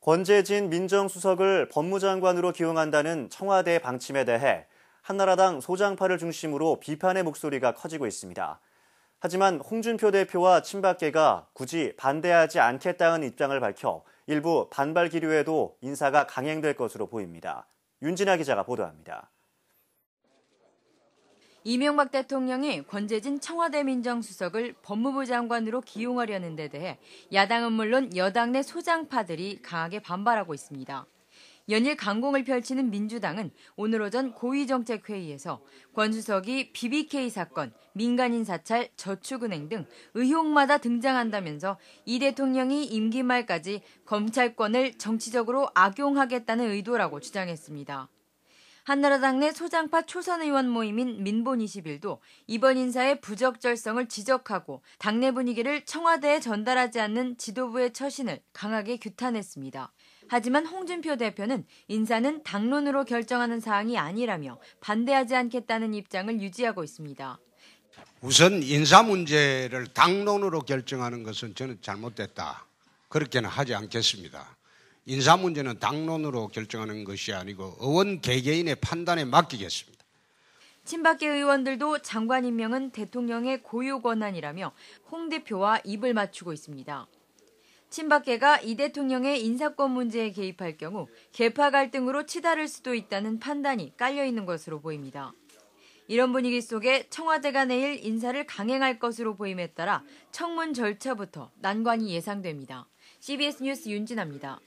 권재진 민정수석을 법무장관으로 기용한다는 청와대 방침에 대해 한나라당 소장파를 중심으로 비판의 목소리가 커지고 있습니다. 하지만 홍준표 대표와 친박계가 굳이 반대하지 않겠다는 입장을 밝혀 일부 반발 기류에도 인사가 강행될 것으로 보입니다. 윤진아 기자가 보도합니다. 이명박 대통령이 권재진 청와대 민정수석을 법무부 장관으로 기용하려는 데 대해 야당은 물론 여당 내 소장파들이 강하게 반발하고 있습니다. 연일 강공을 펼치는 민주당은 오늘 오전 고위정책회의에서 권 수석이 BBK 사건, 민간인 사찰, 저축은행 등 의혹마다 등장한다면서 이 대통령이 임기 말까지 검찰권을 정치적으로 악용하겠다는 의도라고 주장했습니다. 한나라당 내 소장파 초선 의원 모임인 민본 21도 이번 인사의 부적절성을 지적하고 당내 분위기를 청와대에 전달하지 않는 지도부의 처신을 강하게 규탄했습니다. 하지만 홍준표 대표는 인사는 당론으로 결정하는 사항이 아니라며 반대하지 않겠다는 입장을 유지하고 있습니다. 우선 인사 문제를 당론으로 결정하는 것은 저는 잘못됐다. 그렇게는 하지 않겠습니다. 인사 문제는 당론으로 결정하는 것이 아니고 의원 개개인의 판단에 맡기겠습니다. 친박계 의원들도 장관 임명은 대통령의 고유 권한이라며 홍 대표와 입을 맞추고 있습니다. 친박계가 이 대통령의 인사권 문제에 개입할 경우 개파 갈등으로 치달을 수도 있다는 판단이 깔려 있는 것으로 보입니다. 이런 분위기 속에 청와대가 내일 인사를 강행할 것으로 보임에 따라 청문 절차부터 난관이 예상됩니다. CBS 뉴스 윤진아입니다.